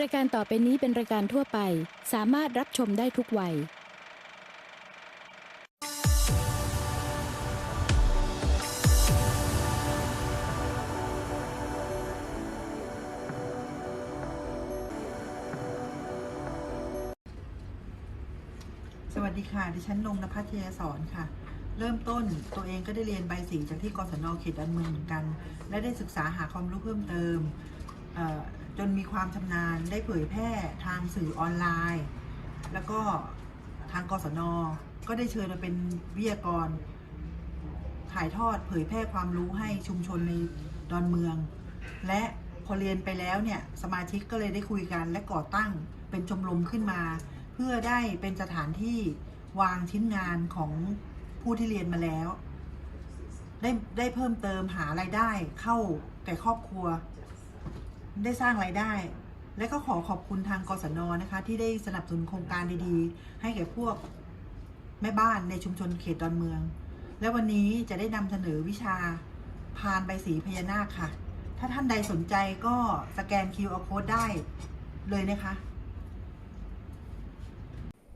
รายการต่อไปนี้เป็นรายการทั่วไป สามารถรับชมได้ทุกวัย สวัสดีค่ะ ดิฉันนงนภัทยสอนค่ะ เริ่มต้นตัวเองก็ได้เรียนใบสีจากที่กศนเขตดอนเมืองเหมือนกัน และได้ศึกษาหาความรู้เพิ่มเติมเอ่อ มีความชำนาญได้เผยแพร่ทางสื่อออนไลน์ แล้วก็ทางกศน ก็ได้เชิญมาเป็นวิทยากร ถ่ายทอดเผยแพร่ความรู้ให้ชุมชนในดอนเมือง และพอเรียนไปแล้วเนี่ยสมาชิกก็เลยได้คุยกันและก่อตั้งเป็นชมรมขึ้นมา เพื่อได้เป็นสถานที่วางชิ้นงานของผู้ที่เรียนมาแล้ว ได้ได้เพิ่มเติมหารายได้เข้าแก่ครอบครัว ได้สร้างรายได้ และก็ขอขอบคุณทางกศนนะคะ ที่ได้สนับสนุนโครงการดีๆ ให้แก่พวกแม่บ้านในชุมชนเขตดอนเมือง และวันนี้จะได้นำเสนอวิชาพานใบสีพญานาคค่ะ ถ้าท่านใดสนใจก็สแกน QR code ได้เลยนะคะ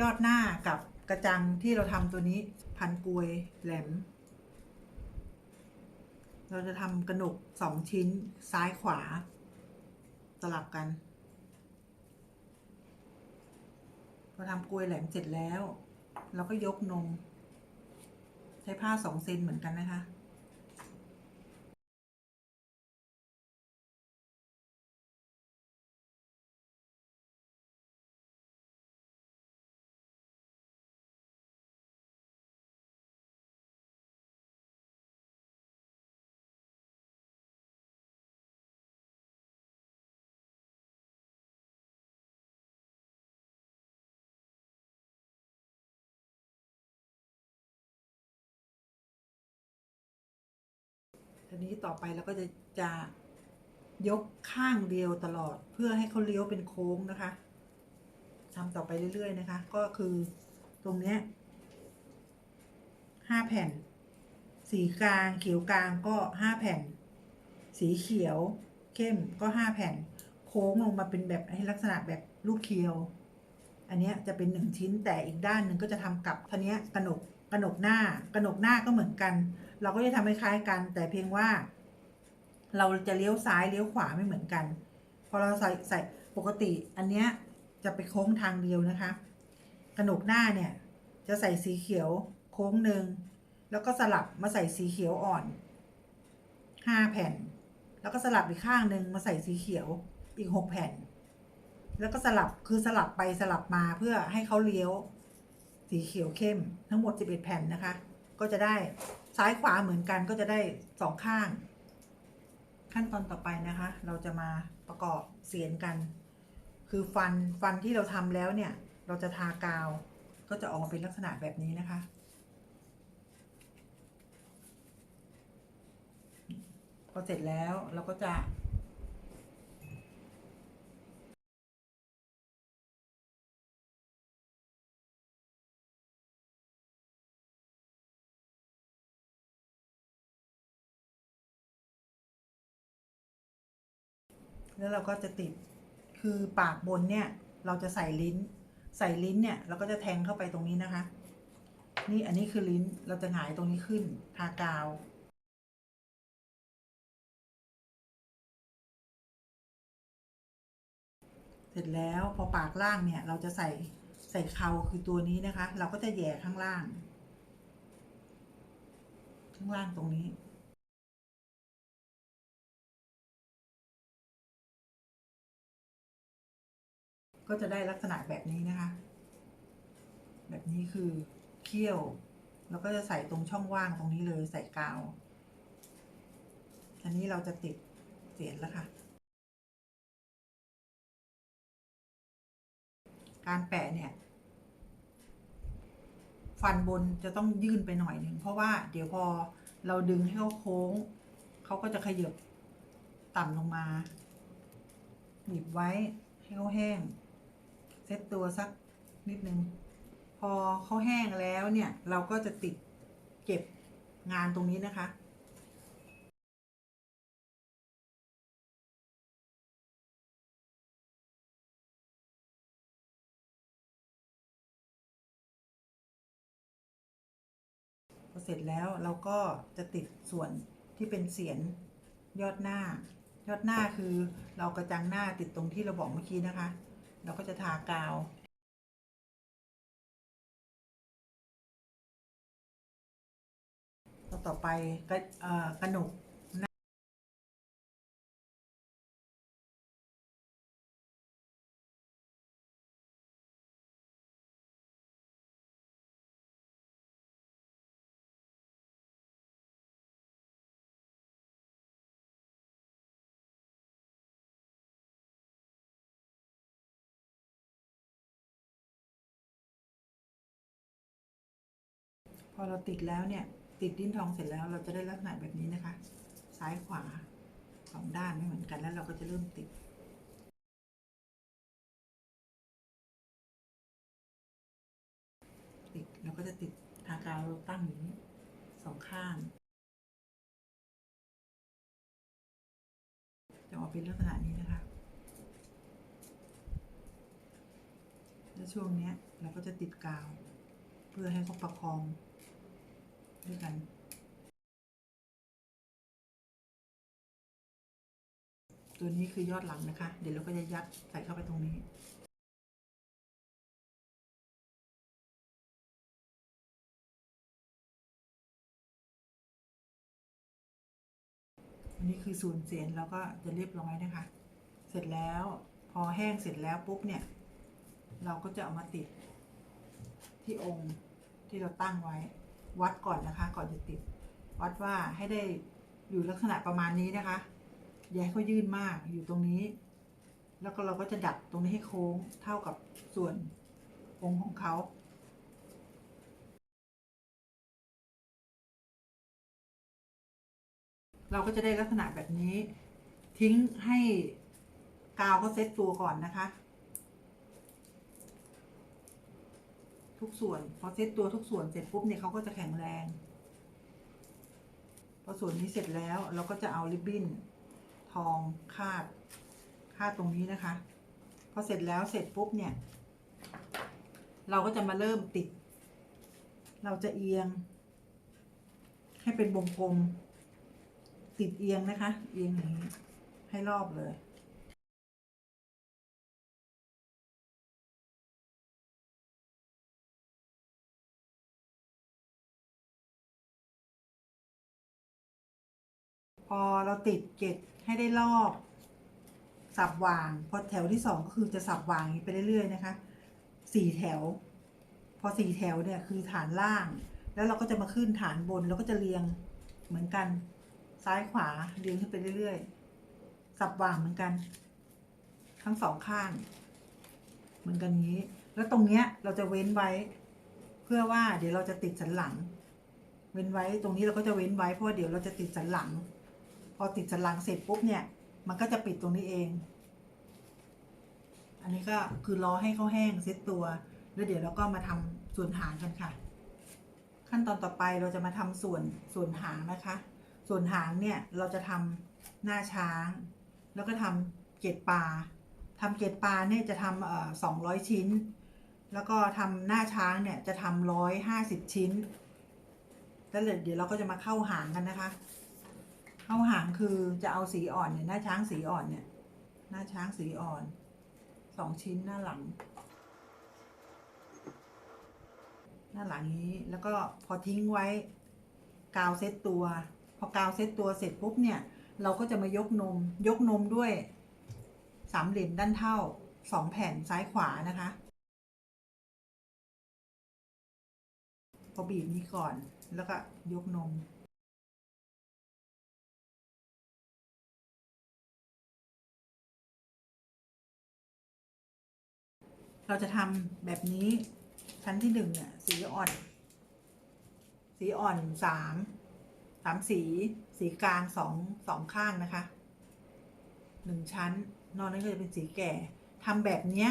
ยอดหน้ากับกระจังที่เราทำตัวนี้พันกลวยแหลม เราจะทำกระหนกสองชิ้นซ้ายขวา สลับกันพอทำกลวยแหลมเสร็จแล้ว เราก็ยกนม ใช้ผ้าสองเซนเหมือนกันนะคะ ทีนี้ต่อไปเราก็จะจะยกข้างเดียวตลอดเพื่อให้เขาเลี้ยวเป็นโค้งนะคะทำต่อไปเรื่อย ๆ นะคะ ก็คือตรงเนี้ยห้าแผ่น สีกลางเขียวกลางก็ห้าแผ่น สีเขียวเข้มก็ห้าแผ่น โค้งลงมาเป็นแบบให้ลักษณะแบบลูกเคียว อันนี้จะเป็นหนึ่งชิ้นแต่อีกด้านหนึ่งก็จะทำกับท่านี้ยกระหนกกระหนกหน้ากระหนกหน้าก็เหมือนกัน เราก็จะทำคล้ายๆกัน แต่เพียงว่า เราจะเลี้ยวซ้ายเลี้ยวขวาไม่เหมือนกัน พอเราใส่ใส่ปกติอันเนี้ยจะไปโค้งทางเดียวนะคะกระหนกหน้าเนี่ย จะใส่สีเขียวโค้งหนึ่งแล้วก็สลับมาใส่สีเขียวอ่อนห้าแผ่น แล้วก็สลับอีกข้างหนึ่งมาใส่สีเขียวอีกหกแผ่น แล้วก็สลับคือสลับไปสลับมาเพื่อให้เขาเลี้ยว สีเขียวเข้มทั้งหมด11แผ่นนะคะ ก็จะได้ซ้ายขวาเหมือนกันก็จะได้สองข้าง ขั้นตอนต่อไปนะคะ เราจะมาประกอบเสียนกัน คือฟันฟันที่เราทำแล้วเนี่ย เราจะทากาว ก็จะออกมาเป็นลักษณะแบบนี้นะคะพอเสร็จแล้วเราก็จะ แล้วเราก็จะติดคือปากบนเนี่ยเราจะใส่ลิ้น ใส่ลิ้นเนี่ยเราก็จะแทงเข้าไปตรงนี้นะคะ นี่อันนี้คือลิ้นเราจะหงายตรงนี้ขึ้นทากาวเสร็จแล้วพอปากล่างเนี่ยเราจะใส่ใส่เคาคือตัวนี้นะคะ เราก็จะแย่ข้างล่าง ข้างล่างตรงนี้ ก็จะได้ลักษณะแบบนี้นะคะ แบบนี้คือเคี่ยว แล้วก็จะใส่ตรงช่องว่างตรงนี้เลยใส่กาว อันนี้เราจะติดเสียนแล้วค่ะ การแปะเนี่ย ฟันบนจะต้องยื่นไปหน่อยหนึ่งเพราะว่าเดี๋ยวพอเราดึงให้เขาโค้ง เขาก็จะขยับต่ำลงมา หนีบไว้ให้เขาแห้ง เซตตัวสักนิดนึง พอเขาแห้งแล้วเนี่ย เราก็จะติดเก็บงานตรงนี้นะคะพอเสร็จแล้วเราก็จะติดส่วนที่เป็นเสียนยอดหน้า ยอดหน้าคือเรากระจังหน้าติดตรงที่เราบอกเมื่อกี้นะคะ เราก็จะทากาวต่อไปกระเอ่อกระหนก พอเราติดแล้วเนี่ย ติดดิ้นทองเสร็จแล้วเราจะได้ลักษณะแบบนี้นะคะ ซ้ายขวาสองด้านไม่เหมือนกันแล้วเราก็จะเริ่มติดติดเราก็จะติดทากาวตั้งอย่างนี้สองข้าง จะออกเป็นลักษณะนี้นะคะและช่วงนี้เราก็จะติดกาว เพื่อให้เขาประคอง ด้วยกัน ตัวนี้คือยอดหลังนะคะ เดี๋ยวเราก็จะยัดใส่เข้าไปตรงนี้อันนี้คือส่วนเสียนเราก็จะเรียบร้อยนะคะ เสร็จแล้วพอแห้งเสร็จแล้วปุ๊บเนี่ย เราก็จะเอามาติดที่องค์ที่เราตั้งไว้ วัดก่อนนะคะ ก่อนจะติด วัดว่าให้ได้อยู่ลักษณะประมาณนี้นะคะ อย่าให้เขายื่นมากอยู่ตรงนี้ แล้วก็เราก็จะดัดตรงนี้ให้โค้งเท่ากับส่วนองค์ของเขาเราก็จะได้ลักษณะแบบนี้ ทิ้งให้กาวเขาเซ็ตตัวก่อนนะคะ ทุกส่วน พอเซ็ตตัวทุกส่วนเสร็จปุ๊บเนี่ยเขาก็จะแข็งแรง พอส่วนนี้เสร็จแล้วเราก็จะเอาริบบิ้นทองคาดคาดตรงนี้นะคะ พอเสร็จแล้วเสร็จปุ๊บเนี่ย เราก็จะมาเริ่มติด เราจะเอียง ให้เป็นวงกลม ติดเอียงนะคะ เอียงอย่างนี้ให้รอบเลย พอเราติดเกตให้ได้รอบ สับวาง พอแถวที่สองก็คือจะสับวางไปเรื่อยๆนะคะสี่แถว พอสี่แถวเนี่ยคือฐานล่าง แล้วเราก็จะมาขึ้นฐานบน แล้วก็จะเรียงเหมือนกัน ซ้ายขวาเรียงขึ้นไปเรื่อยๆ สับวางเหมือนกัน ทั้งสองข้าง เหมือนกันนี้ แล้วตรงเนี้ยเราจะเว้นไว้ เพื่อว่าเดี๋ยวเราจะติดสันหลัง เว้นไว้ตรงนี้เราก็จะเว้นไว้เพราะว่าเดี๋ยวเราจะติดสันหลัง พอติดสันหลังเสร็จปุ๊บเนี่ย มันก็จะปิดตรงนี้เอง อันนี้ก็คือรอให้เขาแห้งเซ็ตตัว แล้วเดี๋ยวเราก็มาทำส่วนหางกันค่ะ ขั้นตอนต่อไปเราจะมาทำส่วนส่วนหางนะคะ ส่วนหางเนี่ยเราจะทำหน้าช้าง แล้วก็ทำเกล็ดปลาทำเกล็ดปลาเนี่ยจะทำสองร้อยชิ้น แล้วก็ทำหน้าช้างเนี่ยจะทำร้อยห้าสิบชิ้นแล้วเดี๋ยวเราก็จะมาเข้าหางกันนะคะ เข้าหางคือจะเอาสีอ่อนเนี่ยหน้าช้างสีอ่อนเนี่ย หน้าช้างสีอ่อนสองชิ้นหน้าหลัง หน้าหลังนี้แล้วก็พอทิ้งไว้กาวเซตตัว พอกาวเซตตัวเสร็จปุ๊บเนี่ย เราก็จะมายกนม ยกนมด้วยสามเหลี่ยมด้านเท่าสองแผ่นซ้ายขวานะคะ พอบีบนี้ก่อนแล้วก็ยกนม เราจะทำแบบนี้ชั้นที่หนึ่งเนี่ยสีอ่อน สีอ่อนสามสามสี สีกลางสองสองข้างนะคะหนึ่งชั้น นอกนั้นก็จะเป็นสีแก่ทำแบบเนี้ย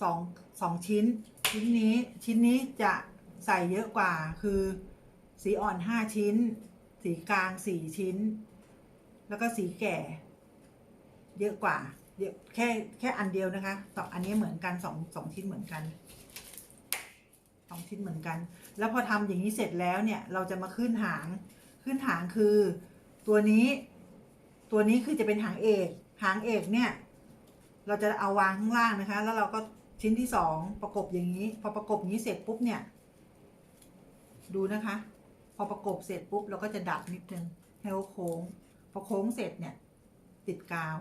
สองสองชิ้น ชิ้นนี้ชิ้นนี้จะใส่เยอะกว่าคือ สีอ่อนห้าชิ้น สีกลางสี่ชิ้น แล้วก็สีแก่ เยอะกว่า เยอะแค่แค่อันเดียวนะคะสออันนี้เหมือนกันสองสองชิ้นเหมือนกันสองชิ้นเหมือนกัน แล้วพอทำอย่างนี้เสร็จแล้วเนี่ย เราจะมาขึ้นหาง ขึ้นหางคือตัวนี้ ตัวนี้คือจะเป็นหางเอก หางเอกเนี่ย เราจะเอาวางข้างล่างนะคะ แล้วเราก็ชิ้นที่สองประกบอย่างนี้ พอประกบอย่างนี้เสร็จปุ๊บเนี่ย ดูนะคะ พอประกบเสร็จปุ๊บเราก็จะดัดนิดนึงให้โค้ง พอโค้งเสร็จเนี่ย ติดกาว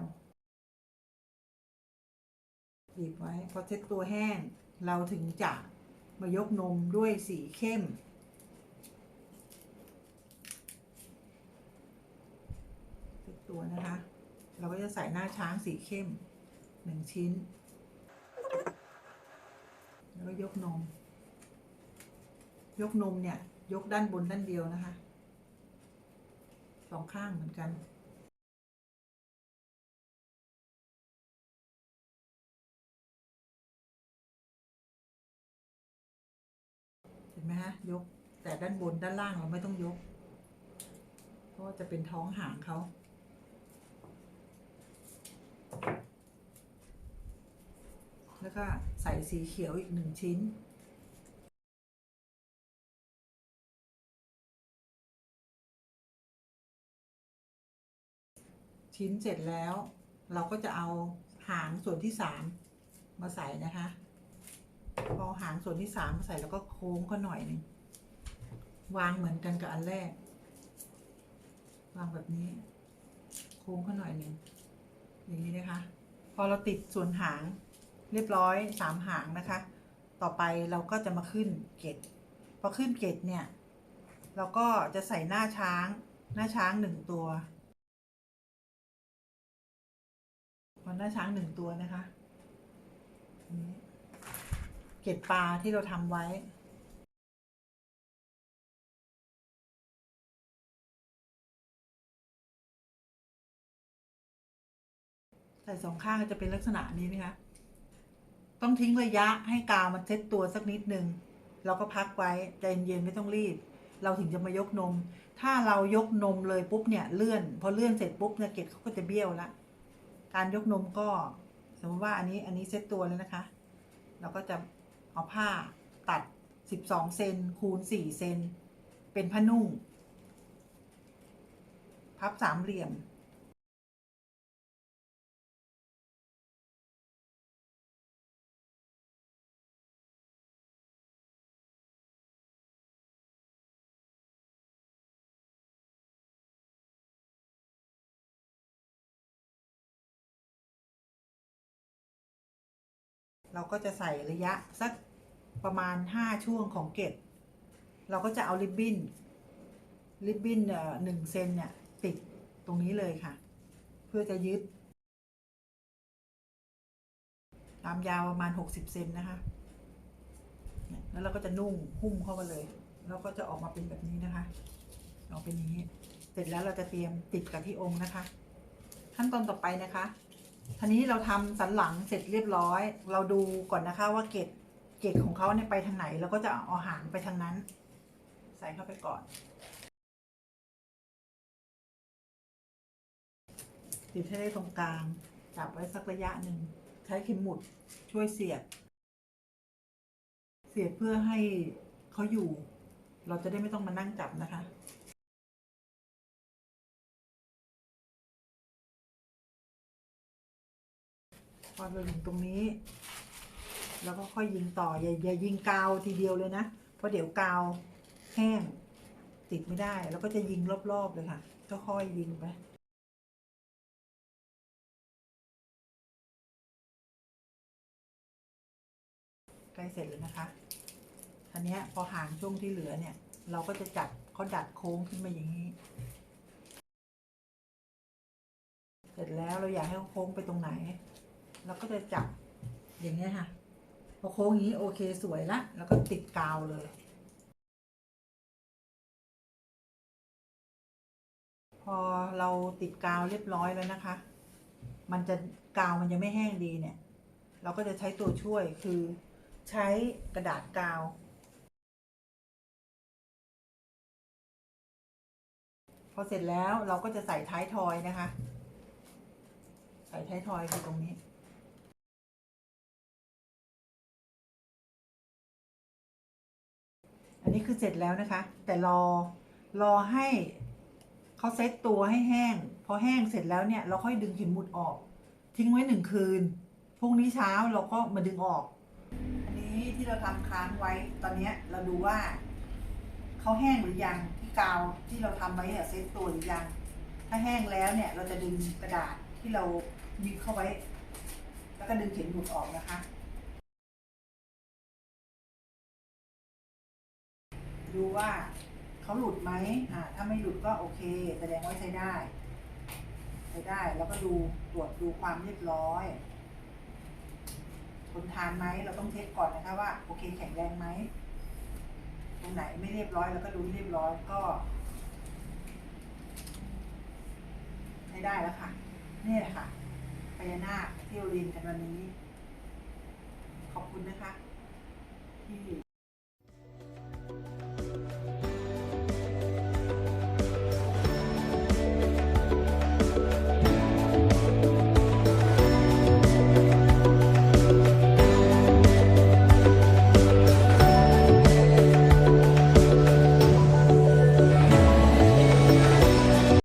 บีบไว้พอเซ็ตตัวแห้ง เราถึงจะมายกนมด้วยสีเข้ม เซ็ตตัวนะคะ เราก็จะใส่หน้าช้างสีเข้มหนึ่งชิ้น แล้วก็ยกนม ยกนมเนี่ย ยกด้านบนด้านเดียวนะคะ สองข้างเหมือนกัน ไหมฮะ ยก แต่ด้านบนด้านล่างเราไม่ต้องยก เพราะว่าจะเป็นท้องหางเขาแล้วก็ใส่สีเขียวอีกหนึ่งชิ้นชิ้นเสร็จแล้ว เราก็จะเอาหางส่วนที่สามมาใส่นะคะ พอหางส่วนที่สามมาใส่แล้วก็โค้งก็หน่อยหนึ่งวางเหมือนกันกับอันแรก วางแบบนี้ โค้งก็หน่อยหนึ่งอย่างนี้นะคะ พอเราติดส่วนหางเรียบร้อยสามหางนะคะ ต่อไปเราก็จะมาขึ้นเกตพอขึ้นเกตเนี่ย เราก็จะใส่หน้าช้าง หน้าช้างหนึ่งตัวพอหน้าช้างหนึ่งตัวนะคะนนี้ เกตปลาที่เราทำไว้ใส่สองข้างก็จะเป็นลักษณะนี้นะคะ ต้องทิ้งระยะให้กาวมันเซ็ตตัวสักนิดนึง เราก็พักไว้ใจเย็นๆไม่ต้องรีบ เราถึงจะมายกนม ถ้าเรายกนมเลยปุ๊บเนี่ยเลื่อน พอเลื่อนเสร็จปุ๊บเนี่ยเกล็ดเขาก็จะเบี้ยวละ การยกนมก็ สมมติว่าอันนี้อันนี้เซ็ตตัวแล้วนะคะ เราก็จะ เอาผ้าตัด 12 เซนคูณ 4 เซนเป็นผ้านุ่ง พับสามเหลี่ยม เราก็จะใส่ระยะสักประมาณ 5 ช่วงของเกล็ด เราก็จะเอาริบบิ้นริบบิ้นเอ่อหนึ่งเซนเนี่ยติดตรงนี้เลยค่ะ เพื่อจะยึดตามยาวประมาณ 60 เซนนะคะ แล้วเราก็จะนุ่งหุ้มเข้ามาเลย แล้วก็จะออกมาเป็นแบบนี้นะคะ ออกเป็นอย่างนี้ เสร็จแล้วเราจะเตรียมติดกับที่องค์นะคะ ขั้นตอนต่อไปนะคะ ทีนี้เราทำสันหลังเสร็จเรียบร้อย เราดูก่อนนะคะว่าเกตเกตของเขาเนี่ยไปทางไหนเราก็จะเอาหางไปทางนั้น ใส่เข้าไปก่อนติดให้ได้ตรงกลาง จับไว้สักระยะหนึ่ง ใช้เข็มหมุดช่วยเสียบเสียบเพื่อให้เขาอยู่ เราจะได้ไม่ต้องมานั่งจับนะคะ พอเราถึงตรงนี้ แล้วก็ค่อยยิงต่ออย่าอย่ายิงกาวทีเดียวเลยนะ เพราะเดี๋ยวกาวแห้งติดไม่ได้ แล้วก็จะยิงรอบ ๆ เลยค่ะ ก็ค่อยยิงไปใกล้เสร็จแล้วนะคะทีนี้พอห่างช่วงที่เหลือเนี่ย เราก็จะจัดเขาดัดโค้งขึ้นมาอย่างนี้ เสร็จแล้วเราอยากให้เขาโค้งไปตรงไหน เราก็จะจับอย่างเงี้ยค่ะพอโค้งอย่างนี้โอเคสวยละแล้วก็ติดกาวเลย พอเราติดกาวเรียบร้อยแล้วนะคะ มันจะกาวมันยังไม่แห้งดีเนี่ย เราก็จะใช้ตัวช่วยคือใช้กระดาษกาว พอเสร็จแล้วเราก็จะใส่ท้ายทอยนะคะ ใส่ท้ายทอยคือตรงนี้ อันนี้คือเสร็จแล้วนะคะ แต่รอรอให้เขาเซตตัวให้แห้ง พอแห้งเสร็จแล้วเนี่ยเราค่อยดึงหินหมุดออก ทิ้งไว้หนึ่งคืนพรุ่งนี้เช้าเราก็มาดึงออก อันนี้ที่เราทำค้างไว้ตอนเนี้ยเราดูว่าเขาแห้งหรือยังที่กาวที่เราทำไว้เนี่ยเซตตัวหรือยัง ถ้าแห้งแล้วเนี่ยเราจะดึงกระดาษที่เรายึดเข้าไว้ แล้วก็ดึงเข็มหมุดออกนะคะ ดูว่าเขาหลุดไหมอ่าถ้าไม่หลุดก็โอเค แสดงว่าใช้ได้ใช้ได้แล้วก็ดูตรวจดูความเรียบร้อยทนทานไหมเราต้องเช็คก่อนนะคะว่าโอเคแข็งแรงไหมตรงไหนไม่เรียบร้อยเราก็ดูเรียบร้อยก็ใช้ได้แล้วค่ะนี่แหละค่ะพญานาคที่เราเรียนกันวันนี้ ขอบคุณนะคะ ที่